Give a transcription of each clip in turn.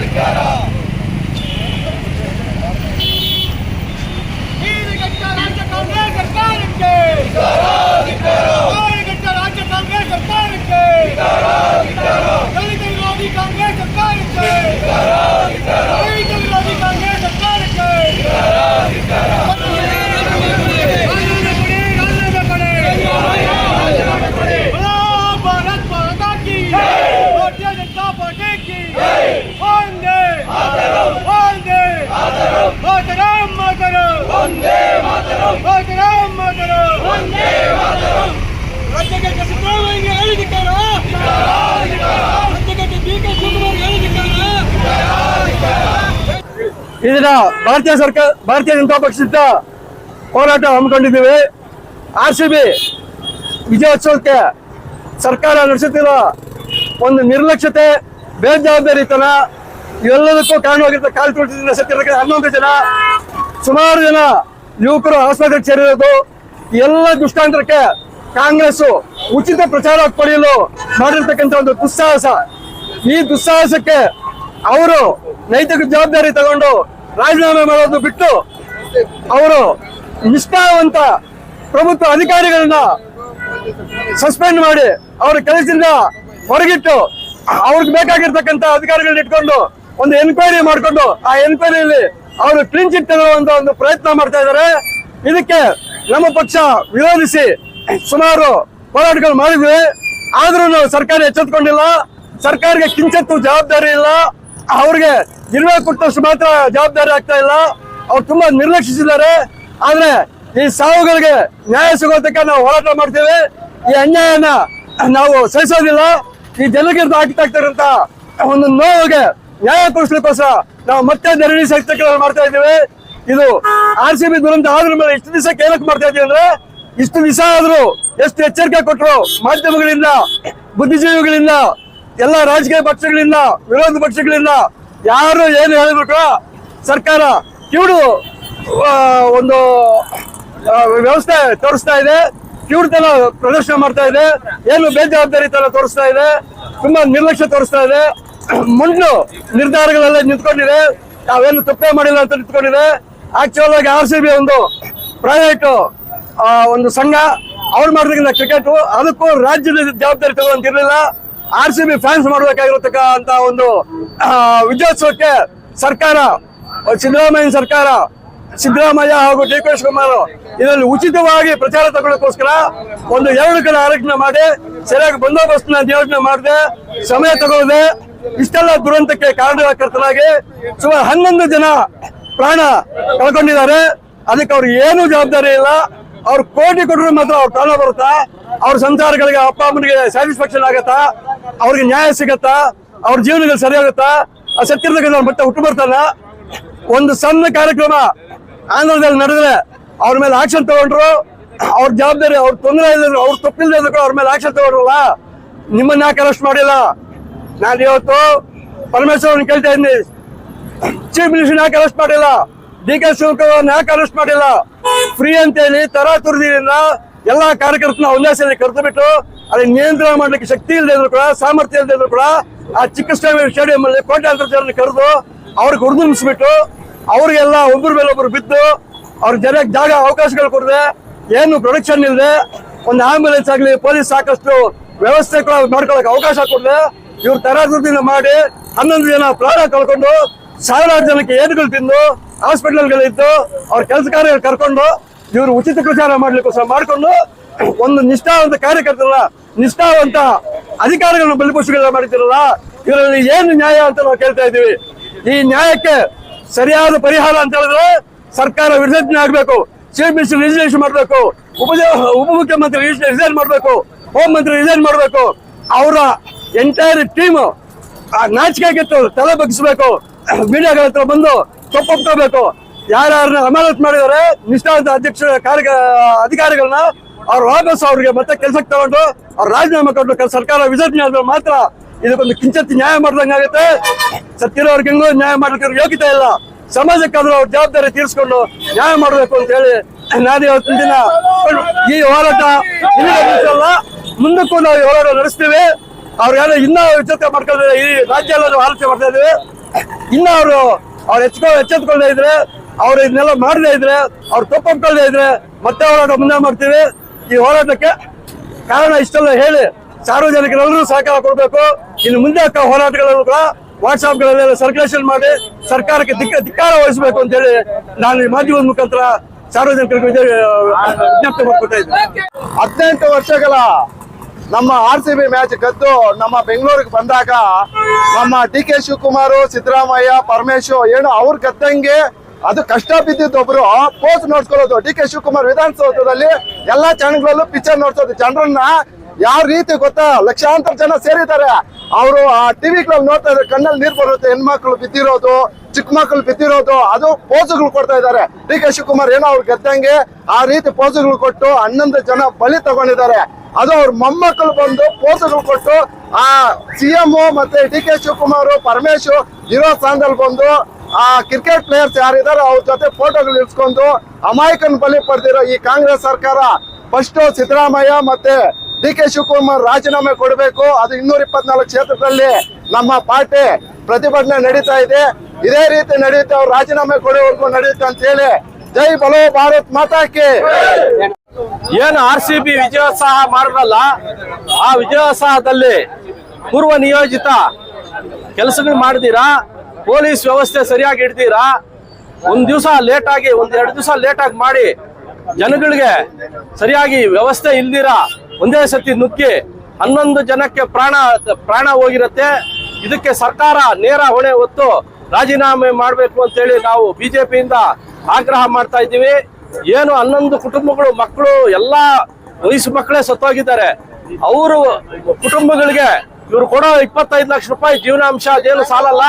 America. ಈ ದಿನ ಭಾರತೀಯ ಸರ್ಕಾರ, ಭಾರತೀಯ ಜನತಾ ಪಕ್ಷದಿಂದ ಹೋರಾಟ ಹಮ್ಮಿಕೊಂಡಿದ್ದೀವಿ. ಆರ್ ಸಿ ಬಿ ವಿಜಯೋತ್ಸವಕ್ಕೆ ಸರ್ಕಾರ ನಡೆಸುತ್ತಿರೋ ಒಂದು ನಿರ್ಲಕ್ಷ್ಯತೆ, ಬೇಜವಾಬ್ದಾರಿತನ, ಇವೆಲ್ಲದಕ್ಕೂ ಕಾರಣವಾಗಿರ್ತ ಕಾಲು ತುಳಿತದಿಂದ ಸತ್ತಿರತಕ್ಕ ಹನ್ನೊಂದು ಜನ, ಸುಮಾರು ಜನ ಯುವಕರು ಆಸ್ಪತ್ರೆಗೆ ಸೇರಿರೋದು. ಎಲ್ಲ ದುಷ್ಟಾಂತರಕ್ಕೆ ಕಾಂಗ್ರೆಸ್ ಉಚಿತ ಪ್ರಚಾರ ಪಡೆಯಲು ಮಾಡಿರ್ತಕ್ಕಂಥ ಒಂದು ದುಸ್ಸಾಹಸ. ಈ ದುಸ್ಸಾಹಸಕ್ಕೆ ಅವರು ನೈತಿಕ ಜವಾಬ್ದಾರಿ ತಗೊಂಡು ರಾಜೀನಾಮೆ ಮಾಡೋದು ಬಿಟ್ಟು ಅವರು ನಿಷ್ಠಾವಂತ ಪ್ರಭುತ್ವ ಅಧಿಕಾರಿಗಳನ್ನ ಸಸ್ಪೆಂಡ್ ಮಾಡಿ ಅವ್ರ ಕೆಲಸದಿಂದ ಹೊರಗಿಟ್ಟು ಅವ್ರಿಗೆ ಬೇಕಾಗಿರ್ತಕ್ಕಂಥ ಅಧಿಕಾರಿಗಳನ್ನ ಇಟ್ಕೊಂಡು ಒಂದು ಎನ್ಕ್ವೈರಿ ಮಾಡಿಕೊಂಡು ಆ ಎನ್ಕ್ವೈರಿಯಲ್ಲಿ ಅವರು ಕ್ಲೀನ್ ಚಿಟ್ ತಗೊಳ್ಳುವಂತ ಒಂದು ಪ್ರಯತ್ನ ಮಾಡ್ತಾ ಇದ್ದಾರೆ. ಇದಕ್ಕೆ ನಮ್ಮ ಪಕ್ಷ ವಿರೋಧಿಸಿ ಸುಮಾರು ಹೋರಾಟಗಳು ಮಾಡಿದ್ವಿ. ಆದ್ರೂ ನಾವು ಸರ್ಕಾರ ಎಚ್ಚೆತ್ಕೊಂಡಿಲ್ಲ. ಸರ್ಕಾರಕ್ಕೆ ಕಿಂಚತ್ತು ಜವಾಬ್ದಾರಿ ಇಲ್ಲ. ಅವ್ರಿಗೆ ಇರುವೆ ಕೊಟ್ಟಷ್ಟು ಮಾತ್ರ ಜವಾಬ್ದಾರಿ ಆಗ್ತಾ ಇಲ್ಲ. ಅವ್ರು ತುಂಬಾ ನಿರ್ಲಕ್ಷಿಸಿದ್ದಾರೆ. ಆದ್ರೆ ಈ ಸಾವುಗಳಿಗೆ ನ್ಯಾಯ ಸಿಗೋದಕ್ಕೆ ನಾವು ಹೋರಾಟ ಮಾಡ್ತೇವೆ. ಈ ಅನ್ಯಾಯನ ನಾವು ಸಹಿಸೋದಿಲ್ಲ. ಈ ಜನಕ್ಕೆ ಇರ್ತಕ್ಕಂಥ ಒಂದು ನೋವಿಗೆ ನ್ಯಾಯ ಕೊಡಿಸ್ಲಿಕ್ಕೋಸ್ಕರ ನಾವು ಮತ್ತೆ ಧರಣಿ ಸಹಿತ ಮಾಡ್ತಾ ಇದ್ದೇವೆ. ಇದು ಆರ್ ಸಿ ಬಿ ದುರಂತ ಆದ್ರ ಮೇಲೆ ಇಷ್ಟು ದಿವಸ ಕೇಳಕ್ ಮಾಡ್ತಾ ಇದೀವಿ ಅಂದ್ರೆ ಇಷ್ಟು ದಿವಸ ಆದ್ರೂ ಎಷ್ಟು ಎಚ್ಚರಿಕೆ ಕೊಟ್ಟರು ಮಾಧ್ಯಮಗಳಿಂದ, ಬುದ್ಧಿಜೀವಿಗಳಿಂದ ಎಲ್ಲ ರಾಜಕೀಯ ಪಕ್ಷಗಳಿಂದ, ವಿರೋಧ ಪಕ್ಷಗಳಿಂದ ಯಾರು ಏನು ಹೇಳಬೇಕು? ಸರ್ಕಾರ ಕಿವುಡು ಒಂದು ವ್ಯವಸ್ಥೆ ತೋರಿಸ್ತಾ ಇದೆ. ಕಿವುಡ್ತನ ಪ್ರದರ್ಶನ ಮಾಡ್ತಾ ಇದೆ. ಏನು ಬೇಜವಾಬ್ದಾರಿತನ ತೋರಿಸ್ತಾ ಇದೆ. ತುಂಬಾ ನಿರ್ಲಕ್ಷ್ಯ ತೋರಿಸ್ತಾ ಇದೆ. ಮುಂಡು ನಿರ್ಧಾರಗಳೆಲ್ಲ ನಿಂತ್ಕೊಂಡಿದೆ. ತಾವೇನು ತಪ್ಪೇ ಮಾಡಿಲ್ಲ ಅಂತ ನಿಂತ್ಕೊಂಡಿದೆ. ಆಕ್ಚುಯಲ್ ಆಗಿ ಆರ್ ಸಿ ಬಿ ಒಂದು ಪ್ರೈವೇಟ್ ಒಂದು ಸಂಘ, ಅವ್ರು ಮಾಡಿದ್ರಿಂದ ಕ್ರಿಕೆಟ್ ಅದಕ್ಕೂ ರಾಜ್ಯದ ಜವಾಬ್ದಾರಿ ತಗೊಳ್ಳಂತಿರ್ಲಿಲ್ಲ ಆರ್ ಸಿ ಬಿ ಫ್ಯಾನ್ಸ್ ಮಾಡಬೇಕಾಗಿರತಕ್ಕ ಅಂತ ಒಂದು ವಿಜಯೋತ್ಸವಕ್ಕೆ ಸರ್ಕಾರ, ಸಿದ್ದರಾಮಯ್ಯ ಸರ್ಕಾರ, ಸಿದ್ದರಾಮಯ್ಯ ಹಾಗೂ ಡಿ ಕೆ ಶಿವಕುಮಾರ್ ಇದರಲ್ಲಿ ಉಚಿತವಾಗಿ ಪ್ರಚಾರ ತಗೊಳ್ಳೋಕೋಸ್ಕರ ಒಂದು ಎರಡು ಕಡೆ ಆರೋಗ್ಯ ಮಾಡಿ, ಸರಿಯಾಗಿ ಬಂದೋಬಸ್ತ್ನ ನಿಯೋಜನೆ ಮಾಡದೆ, ಸಮಯ ತಗೊಳ್ಳದೆ ಇಷ್ಟೆಲ್ಲ ದುರಂತಕ್ಕೆ ಕಾರಣಕರ್ತರಾಗಿ ಸುಮಾರು ಹನ್ನೊಂದು ಜನ ಪ್ರಾಣ ಕಳ್ಕೊಂಡಿದ್ದಾರೆ. ಅದಕ್ಕೆ ಅವ್ರಿಗೆ ಏನು ಜವಾಬ್ದಾರಿ ಇಲ್ಲ. ಅವ್ರು ಕೋಟಿ ಕೊಟ್ಟರು ಮಾತ್ರ ಅವ್ರ ಪ್ರಾಣ ಬರುತ್ತಾ? ಅವ್ರ ಸಂಸಾರಗಳಿಗೆ ಅಪ್ಪ ಅಮ್ಮನಿಗೆ ಸ್ಯಾಟಿಸ್ಫ್ಯಾಕ್ಷನ್ ಆಗತ್ತಾ? ಅವ್ರಿಗೆ ನ್ಯಾಯ ಸಿಗತ್ತಾ? ಅವ್ರ ಜೀವನಗಳು ಸರಿಯಾಗುತ್ತಾ? ಆ ಸತ್ತಿರ್ತಕ್ಕಂಥ ಮತ್ತೆ ಹುಟ್ಟು ಬರ್ತಾನ ಒಂದು ಸಣ್ಣ ಕಾರ್ಯಕ್ರಮ ಆಂಧ್ರದಲ್ಲಿ ನಡೆದ್ರೆ ಅವ್ರ ಮೇಲೆ ಆಕ್ಷನ್ ತಗೊಂಡ್ರು, ಅವ್ರ ಜವಾಬ್ದಾರಿ, ಅವ್ರ ತೊಂದರೆ ಇದ್ರು ಅವ್ರ ತಪ್ಪಿಲ್ದೇ ಇದ್ರು ಅವ್ರ ಮೇಲೆ ಆಕ್ಷನ್ ತಗೊಂಡ್ರಲ್ಲ? ನಿಮ್ಮನ್ನ ಯಾಕೆ ಅರೆಸ್ಟ್ ಮಾಡಿಲ್ಲ? ನಾನು ಇವತ್ತು ಪರಮೇಶ್ವರನ್ ಕೇಳ್ತಾ ಇದ್ದೀನಿ. ಚೀಫ್ ಮಿನಿಸ್ಟರ್ ಯಾಕೆ ಅರೆಸ್ಟ್ ಮಾಡಿಲ್ಲ? ಡಿ ಕೆ ಶಿವಕುಮಾರ್ ಯಾಕೆ ಅರೆಸ್ಟ್ ಮಾಡಿಲ್ಲ? ಫ್ರೀ ಅಂತ ಹೇಳಿ ತರಾತುರದಿಂದ ಎಲ್ಲಾ ಕಾರ್ಯಕರ್ತನ ಒಂದೇ ಸೇರಿ ಕರೆದು ಬಿಟ್ಟು ಅದನ್ನ ನಿಯಂತ್ರಣ ಮಾಡಲಿಕ್ಕೆ ಶಕ್ತಿ ಇಲ್ಲದೆ ಇದ್ರು ಕೂಡ, ಸಾಮರ್ಥ್ಯ ಇಲ್ಲದೆ ಇದ್ರು ಕೂಡ, ಆ ಚಿಕ್ಕ ಸ್ಟೇಡಿಯಂ ಅಲ್ಲಿ ಕೋಟ್ಯಾಂತರ ಜನರನ್ನು ಕರೆದು ಅವ್ರಿಗೆ ಹುರಿದುಂಬಿಸ್ಬಿಟ್ಟು ಅವ್ರಿಗೆಲ್ಲ ಒಬ್ಬರ ಮೇಲೆ ಒಬ್ಬರು ಬಿದ್ದು, ಅವ್ರ ಜನಕ್ಕೆ ಜಾಗ ಅವಕಾಶಗಳು ಕೊಡದೆ, ಏನು ಪ್ರೊಡಕ್ಷನ್ ಇಲ್ಲದೆ ಒಂದು ಆಂಬ್ಯುಲೆನ್ಸ್ ಆಗಲಿ ಪೊಲೀಸ್ ಸಾಕಷ್ಟು ವ್ಯವಸ್ಥೆ ಕೂಡ ಮಾಡ್ಕೊಳಕ್ ಅವಕಾಶ ಕೊಡದೆ, ಇವ್ರು ತರಾತುರದಿಂದ ಮಾಡಿ ಹನ್ನೊಂದು ಜನ ಪ್ರಾಣ ಕಳ್ಕೊಂಡು ಸಾವಿರಾರು ಜನಕ್ಕೆ ಏನುಗಳು ತಿಂದು ಹಾಸ್ಪಿಟಲ್ಗಳಿದ್ದು ಅವ್ರ ಕೆಲಸ ಕಾರ್ಯಗಳು ಕರ್ಕೊಂಡು, ಇವರು ಉಚಿತ ಪ್ರಚಾರ ಮಾಡ್ಲಿಕ್ಕೋಸ್ಕರ ಮಾಡ್ಕೊಂಡು ಒಂದು ನಿಷ್ಠಾವಂತ ಕಾರ್ಯಕರ್ತರಲ್ಲ ನಿಷ್ಠಾವಂತ ಅಧಿಕಾರಿಗಳನ್ನು ಬಲಿಪಶುಗಳನ್ನ ಮಾಡ್ತಿರಲ್ಲ ಇದರಲ್ಲಿ ಏನು ನ್ಯಾಯ ಅಂತ ನಾವು ಕೇಳ್ತಾ ಇದ್ದೀವಿ. ಈ ನ್ಯಾಯಕ್ಕೆ ಸರಿಯಾದ ಪರಿಹಾರ ಅಂತ ಹೇಳಿದ್ರೆ ಸರ್ಕಾರ ವಿಸರ್ಜನೆ ಆಗ್ಬೇಕು ಚೀಫ್ ಮಿನಿಸ್ಟರ್ ರಿಜಿಸ್ಟ್ರೇಷನ್ ಮಾಡಬೇಕು, ಉಪ ಉಪಮುಖ್ಯಮಂತ್ರಿ ರಿಸೈನ್ ಮಾಡಬೇಕು ಹೋಮ್ ಮಂತ್ರಿ ರಿಸೈನ್ ಮಾಡಬೇಕು, ಅವರ ಎಂಟೈರ್ ಟೀಮ್ ನಾಚಿಕೆಗಿತ್ತು ತಲೆ ಬಗ್ಗಿಸ್ಬೇಕು, ಮೀಡಿಯಾಗಳ ಹತ್ರ ಬಂದು ತಪ್ಪೊಪ್ಕೋಬೇಕು ಯಾರ್ಯಾರನ್ನ ಅಮಾನತ್ ಮಾಡಿದರೆ, ನಿಷ್ಠಾವಂತ ಅಧ್ಯಕ್ಷ ಕಾರ್ಯ ಅಧಿಕಾರಿಗಳನ್ನ ಅವ್ರು ವಾಪಸ್ ಅವ್ರಿಗೆ ಮತ್ತೆ ಕೆಲಸಕ್ಕೆ ತಗೊಂಡು ಅವ್ರ ರಾಜೀನಾಮೆ ಕೊಟ್ಟು ಸರ್ಕಾರ ವಿಸರ್ಜನೆ ಆದ್ರೆ ಮಾತ್ರ ಇದಕ್ಕೊಂದು ಕಿಂಚತ್ತಿ ನ್ಯಾಯ ಮಾಡ್ದಂಗಾಗುತ್ತೆ ಸತ್ತಿರೋರ್ಗೆ ಹೆಂಗೋ ನ್ಯಾಯ ಮಾಡ್ಲಿಕ್ಕೆ ಯೋಗ್ಯತೆ ಇಲ್ಲ. ಸಮಾಜಕ್ಕಾದ್ರೂ ಅವ್ರ ಜವಾಬ್ದಾರಿ ತೀರಿಸ್ಕೊಂಡು ನ್ಯಾಯ ಮಾಡಬೇಕು ಅಂತ ಹೇಳಿ ನಾನು ಇವತ್ತಿನ ದಿನ ಈ ಹೋರಾಟ ಮುಂದಕ್ಕೂ ನಾವು ಈ ಹೋರಾಟ ನಡೆಸ್ತೀವಿ. ಅವ್ರಿಗೆಲ್ಲ ಇನ್ನೂ ವಿಚೇತ ಮಾಡ್ಕೊಂಡ್ರೆ ಈ ರಾಜ್ಯ ಎಲ್ಲ ಆಲೋಚನೆ ಮಾಡ್ತಾ ಇದ್ದೀವಿ. ಇನ್ನ ಅವರು ಅವ್ರು ಎಚ್ಚ ಎಚ್ಚೆತ್ಕೊಳ್ಳದೇ ಇದ್ರೆ, ಅವ್ರು ಇದನ್ನೆಲ್ಲ ಮಾಡದೇ ಇದ್ರೆ, ಅವ್ರು ತಪ್ಪೊಪ್ಕೊಳ್ದೇ ಇದ್ರೆ ಮತ್ತೆ ಹೋರಾಟ ಮುಂದೆ ಮಾಡ್ತೀವಿ. ಈ ಹೋರಾಟಕ್ಕೆ ಕಾರಣ ಇಷ್ಟೆಲ್ಲ ಹೇಳಿ ಸಾರ್ವಜನಿಕರೆಲ್ಲರೂ ಸಹಕಾರ ಕೊಡಬೇಕು. ಇನ್ನು ಮುಂದೆ ಅಕ್ಕ ಹೋರಾಟಗಳನ್ನು ಕೂಡ ವಾಟ್ಸಾಪ್ಗಳಲ್ಲೆಲ್ಲ ಸರ್ಕ್ಯುಲೇಷನ್ ಮಾಡಿ ಸರ್ಕಾರಕ್ಕೆ ದಿಕ್ಕ ಧಿಕ್ಕಾರ ವಹಿಸಬೇಕು ಅಂತ ಹೇಳಿ ನಾನು ಈ ಮಾಧ್ಯಮದ ಮುಖಾಂತರ ಸಾರ್ವಜನಿಕರಿಗೆ ವಿಜ್ಞಪ್ತಿ ಮಾಡ್ಕೊತಾ ಹದಿನೆಂಟು ವರ್ಷಗಳ ನಮ್ಮ ಆರ್ ಸಿ ಬಿ ಮ್ಯಾಚ್ ಗೆದ್ದು ನಮ್ಮ ಬೆಂಗಳೂರಿಗೆ ಬಂದಾಗ ನಮ್ಮ ಡಿ ಕೆ ಶಿವಕುಮಾರ್, ಸಿದ್ದರಾಮಯ್ಯ, ಪರಮೇಶ್ವರ್, ಏನು ಅವ್ರು ಗೆದ್ದಂಗೆ ಅದು ಕಷ್ಟ ಬಿದ್ದಿದ್ದೊಬ್ರು ಪೋಸ್ಟ್ ನೋಡ್ಸ್ಕೊಳ್ಳೋದು. ಡಿ ಕೆ ಶಿವಕುಮಾರ್ ವಿಧಾನಸೌಧದಲ್ಲಿ ಎಲ್ಲಾ ಚಾನೆಲ್ಗಳಲ್ಲೂ ಪಿಕ್ಚರ್ ನೋಡ್ಸೋದು. ಜನರನ್ನ ಯಾವ ರೀತಿ ಗೊತ್ತಾ? ಲಕ್ಷಾಂತರ ಜನ ಸೇರಿದ್ದಾರೆ. ಅವರು ಆ ಟಿವಿಗಳಲ್ಲಿ ನೋಡ್ತಾ ಇದ್ದಾರೆ ಕಣ್ಣಲ್ಲಿ ನೀರು ಬರುತ್ತೆ. ಹೆಣ್ಮಕ್ಳು ಬಿದ್ದಿರೋದು, ಚಿಕ್ಕ ಮಕ್ಳು ಬಿದ್ದಿರೋದು, ಅದು ಪೋಸುಗಳು ಕೊಡ್ತಾ ಇದ್ದಾರೆ. ಡಿ ಕೆ ಶಿವಕುಮಾರ್ ಏನೋ ಅವ್ರು ಗೆದ್ದಂಗೆ ಆ ರೀತಿ ಪೋಸುಗಳು ಕೊಟ್ಟು ಹನ್ನೊಂದು ಜನ ಬಲಿ ತಗೊಂಡಿದ್ದಾರೆ. ಅದು ಅವ್ರ ಮೊಮ್ಮಕ್ಕಳು ಬಂದು ಪೋಸುಗಳು ಕೊಟ್ಟು ಆ ಸಿಎಂ ಮತ್ತೆ ಡಿ ಕೆ ಶಿವಕುಮಾರ್ ಪರಮೇಶ್ ಇರೋ ಸ್ಥಾನದಲ್ಲಿ ಬಂದು ಆ ಕ್ರಿಕೆಟ್ ಪ್ಲೇಯರ್ಸ್ ಯಾರಿದಾರೋ ಅವ್ರ ಜೊತೆ ಫೋಟೋಗಳು ಇಡ್ಸ್ಕೊಂಡು ಅಮಾಯಕನ ಬಲಿ ಪಡೆದಿರೋ ಈ ಕಾಂಗ್ರೆಸ್ ಸರ್ಕಾರ ಫಸ್ಟ್ ಸಿದ್ದರಾಮಯ್ಯ ಮತ್ತೆ ಡಿ ಕೆ ಶಿವಕುಮಾರ್ ರಾಜೀನಾಮೆ ಕೊಡಬೇಕು. ಅದು ಇನ್ನೂರ ಇಪ್ಪತ್ನಾಲ್ಕು ಕ್ಷೇತ್ರದಲ್ಲಿ ನಮ್ಮ ಪಾರ್ಟಿ ಪ್ರತಿಭಟನೆ ನಡೀತಾ ಇದೆ. ಇದೇ ರೀತಿ ನಡೆಯುತ್ತೆ ಅವ್ರು ರಾಜೀನಾಮೆ ಕೊಡೋವರೆಗೂ ನಡೆಯುತ್ತೆ ಅಂತ ಹೇಳಿ ಜೈ ಬಲೋ ಭಾರತ್ ಮಾತಾಕಿ ಏನು ಆರ್ ಸಿ ಬಿ ವಿಜಯೋತ್ಸಾಹ ಮಾಡಿದ್ರಲ್ಲ ಆ ವಿಜಯೋತ್ಸಾಹದಲ್ಲಿ ಪೂರ್ವ ನಿಯೋಜಿತ ಕೆಲಸಗಳು ಮಾಡಿದೀರಾ? ಪೊಲೀಸ್ ವ್ಯವಸ್ಥೆ ಸರಿಯಾಗಿ ಇಡ್ತೀರಾ? ಒಂದ್ ದಿವಸ ಲೇಟ್ ಆಗಿ, ಒಂದ್ ಎರಡು ದಿವಸ ಲೇಟ್ ಆಗಿ ಮಾಡಿ ಜನಗಳಿಗೆ ಸರಿಯಾಗಿ ವ್ಯವಸ್ಥೆ ಇಲ್ದಿರಾ? ಒಂದೇ ಸತಿ ನುಗ್ಗಿ ಹನ್ನೊಂದು ಜನಕ್ಕೆ ಪ್ರಾಣ ಪ್ರಾಣ ಹೋಗಿರತ್ತೆ. ಇದಕ್ಕೆ ಸರ್ಕಾರ ನೇರ ಹೊಣೆ ಹೊತ್ತು ರಾಜೀನಾಮೆ ಮಾಡಬೇಕು ಅಂತೇಳಿ ನಾವು ಬಿಜೆಪಿಯಿಂದ ಆಗ್ರಹ ಮಾಡ್ತಾ ಇದ್ದೀವಿ. ಏನು ಹನ್ನೊಂದು ಕುಟುಂಬಗಳು, ಮಕ್ಕಳು, ಎಲ್ಲಾ ವಯಸ್ಸು ಮಕ್ಕಳೇ ಸತ್ತೋಗಿದ್ದಾರೆ. ಅವರು ಕುಟುಂಬಗಳಿಗೆ ಇವ್ರು ಕೊಡೋ ಇಪ್ಪತ್ತೈದು ಲಕ್ಷ ರೂಪಾಯಿ ಜೀವನಾಂಶ ಅದೇನು ಸಾಲಲ್ಲ,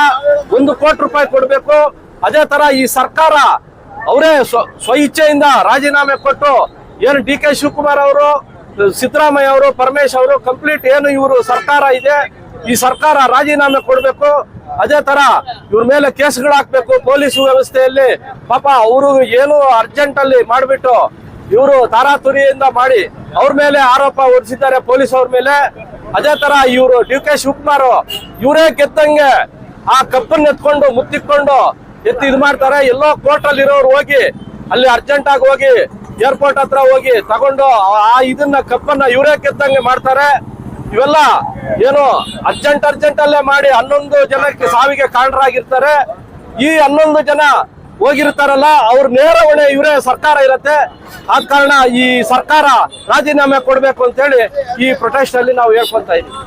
ಒಂದು ಕೋಟಿ ರೂಪಾಯಿ ಕೊಡಬೇಕು. ಅದೇ ತರ ಈ ಸರ್ಕಾರ ಅವರೇ ಸ್ವ ಇಚ್ಛೆಯಿಂದ ರಾಜೀನಾಮೆ ಕೊಟ್ಟು ಏನು ಡಿ ಕೆ ಶಿವಕುಮಾರ್ ಅವರು, ಸಿದ್ದರಾಮಯ್ಯ ಅವರು, ಪರಮೇಶ್ ಅವರು ಕಂಪ್ಲೀಟ್ ಏನು ಇವರು ಸರ್ಕಾರ ಇದೆ, ಈ ಸರ್ಕಾರ ರಾಜೀನಾಮೆ ಕೊಡಬೇಕು. ಅದೇ ತರ ಇವ್ರ ಮೇಲೆ ಕೇಸ್ಗಳು ಹಾಕ್ಬೇಕು ಪೊಲೀಸ್ ವ್ಯವಸ್ಥೆಯಲ್ಲಿ. ಪಾಪ ಅವರು ಏನು ಅರ್ಜೆಂಟ್ ಅಲ್ಲಿ ಮಾಡಿಬಿಟ್ಟು ಇವರು ತಾರಾತುರಿಯಿಂದ ಮಾಡಿ ಅವ್ರ ಮೇಲೆ ಆರೋಪ ಹೊರಿಸಿದ್ದಾರೆ ಪೊಲೀಸ್ ಅವ್ರ ಮೇಲೆ. ಅದೇ ತರ ಇವರು ಡಿ ಕೆ ಶಿವಕುಮಾರ್, ಇವರೇ ಗೆದ್ದಂಗೆ ಆ ಕಪ್ಪನ್ನ ಎತ್ಕೊಂಡು ಮುತ್ತಿಕೊಂಡು ಎತ್ತಿ ಇದು ಮಾಡ್ತಾರೆ. ಎಲ್ಲೋ ಕೋರ್ಟ್ ಅಲ್ಲಿ ಇರೋರು ಹೋಗಿ, ಅಲ್ಲಿ ಅರ್ಜೆಂಟ್ ಆಗಿ ಹೋಗಿ ಏರ್ಪೋರ್ಟ್ ಹತ್ರ ಹೋಗಿ ತಗೊಂಡು ಆ ಇದನ್ನ, ಕಪ್ಪನ್ನ ಇವರೇ ಕೆತ್ತಂಗೆ ಮಾಡ್ತಾರೆ. ಇವೆಲ್ಲ ಏನು ಅರ್ಜೆಂಟ್ ಅರ್ಜೆಂಟ್ ಅಲ್ಲೇ ಮಾಡಿ ಹನ್ನೊಂದು ಜನಕ್ಕೆ ಸಾವಿಗೆ ಕಾರಣರಾಗಿರ್ತಾರೆ ಈ ಹನ್ನೊಂದು ಜನ ಹೋಗಿರ್ತಾರಲ್ಲ, ಅವ್ರ ನೇರ ಹೊಣೆ ಇವರೇ ಸರ್ಕಾರ ಇರತ್ತೆ. ಆದ ಕಾರಣ ಈ ಸರ್ಕಾರ ರಾಜೀನಾಮೆ ಕೊಡಬೇಕು ಅಂತ ಹೇಳಿ ಈ ಪ್ರೊಟೆಸ್ಟ್ ಅಲ್ಲಿ ನಾವು ಹೇಳ್ಕೊಂತ ಇದ್ದೀವಿ.